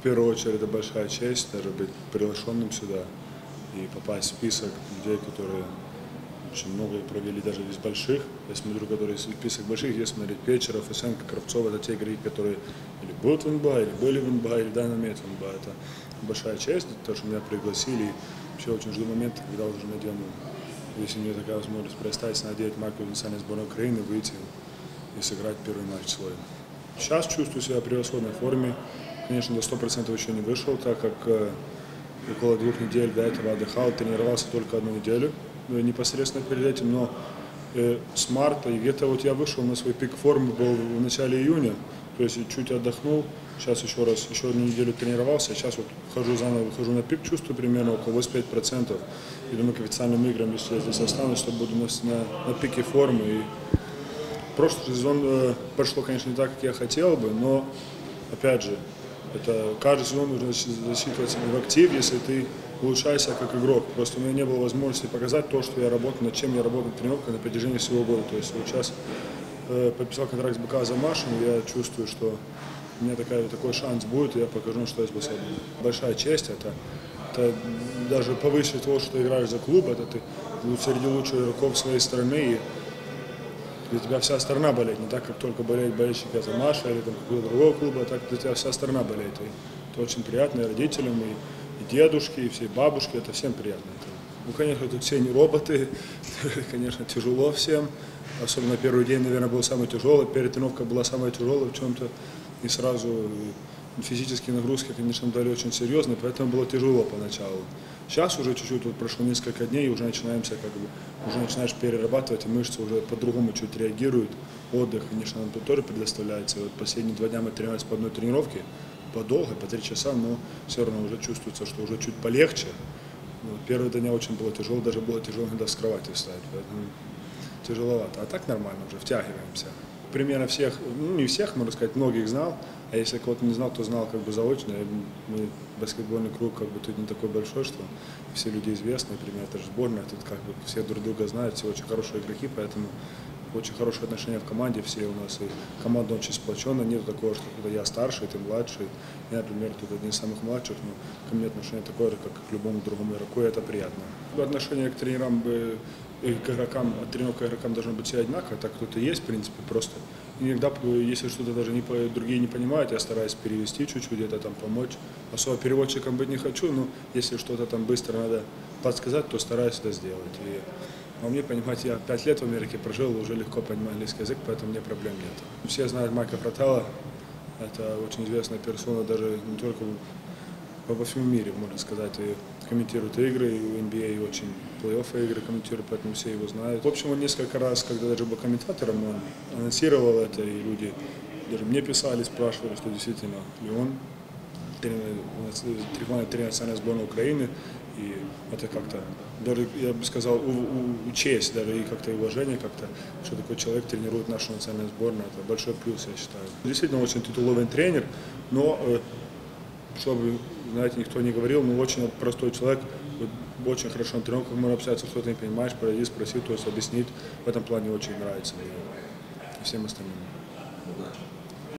В первую очередь это большая честь даже быть приглашенным сюда и попасть в список людей, которые очень много провели даже из больших. Я смотрю, которые из список больших, если смотреть Печеров, Фесенко, Кравцов, это те игроки, которые или будут в НБА, или были в НБА, или в данный момент в НБА. Это большая честь, то, что меня пригласили. И вообще очень жду момента, когда уже надену, если мне такая возможность представить, надеть майку национальной сборной Украины, выйти и сыграть первый матч свой. Сейчас чувствую себя в превосходной форме. Конечно, до 100% еще не вышел, так как э, около двух недель до этого отдыхал, тренировался только одну неделю э, непосредственно перед этим, но э, с марта, и где-то вот я вышел на свой пик формы, был в начале июня, то есть чуть отдохнул, сейчас еще раз, еще одну неделю тренировался, сейчас вот хожу заново, выхожу на пик, чувствую примерно около 85%, и думаю, к официальным играм, если я здесь останусь, то буду на, на, на пике формы, и прошлый сезон э, прошло, конечно, не так, как я хотел бы, но, опять же, это каждый сезон нужно засчитывать себя в актив, если ты улучшаешься как игрок. Просто у меня не было возможности показать то, что я работаю, над чем я работаю тренировкой на протяжении всего года. То есть вот сейчас э, подписал контракт с БК за Машин, я чувствую, что у меня такая, такой шанс будет, и я покажу, что я способен. Большая честь это, это даже повыше того, что ты играешь за клуб, это ты среди лучших игроков своей страны, и для тебя вся страна болеет, не так, как только болеет болельщики за Маша или там какого-то другого клуба, а так для тебя вся страна болеет. И это очень приятно и родителям, и, и дедушке, и всей бабушке, это всем приятно. Это, ну, конечно, тут все не роботы, конечно, тяжело всем. Особенно первый день, наверное, был самый тяжелый, перетренировка была самая тяжелая в чем-то. И сразу физические нагрузки, конечно, дали очень серьезные, поэтому было тяжело поначалу. Сейчас уже чуть-чуть, вот прошло несколько дней, и уже начинаемся, как бы, уже начинаешь перерабатывать, и мышцы уже по-другому чуть реагируют. Отдых, конечно, нам тут тоже предоставляется. Вот последние два дня мы тренировались по одной тренировке, подолго, по три часа, но все равно уже чувствуется, что уже чуть полегче. Вот, первые дня очень было тяжело, даже было тяжело иногда с кровати встать, поэтому тяжеловато. А так нормально уже, втягиваемся примерно всех, ну не всех, можно сказать, многих знал, а если кого-то не знал, то знал как бы заочно. Мы, баскетбольный круг как бы тут не такой большой, что все люди известны, примерно это же сборная, тут как бы все друг друга знают, все очень хорошие игроки, поэтому очень хорошие отношения в команде, все у нас, и команда очень сплоченная, нет такого, что когда я старший, ты младший, я, например, тут один из самых младших, но ко мне отношение такое же, как к любому другому игроку, и это приятно. Отношение к тренерам бы к игрокам, от к игрокам должно быть все одинаково, так кто-то есть, в принципе, просто. Иногда, если что-то даже не, другие не понимают, я стараюсь перевести чуть-чуть, где-то там помочь. Особо переводчиком быть не хочу, но если что-то там быстро надо подсказать, то стараюсь это сделать. И, а мне понимать, я пять лет в Америке прожил, уже легко понимаю английский язык, поэтому мне проблем нет. Все знают Майка Фрателла, это очень известная персона даже не только во всем мире, можно сказать, и комментирует игры, и в NBA а очень плей-офф игры комментирует, поэтому все его знают. В общем, он несколько раз, когда даже был комментатором, он анонсировал это, и люди даже мне писали, спрашивали, что действительно ли он тренер, тренер национальной сборной Украины, и это как-то, даже, я бы сказал, у, у, честь, даже и как-то уважение как-то, что такой человек тренирует нашу национальную сборную, это большой плюс, я считаю. Действительно, очень титулованный тренер, но э, чтобы, знаете, никто не говорил, но очень простой человек, очень хорошо на тренировках можно общаться, что ты не понимаешь, подойди, спроси, то есть объяснить. В этом плане очень нравится и всем остальным.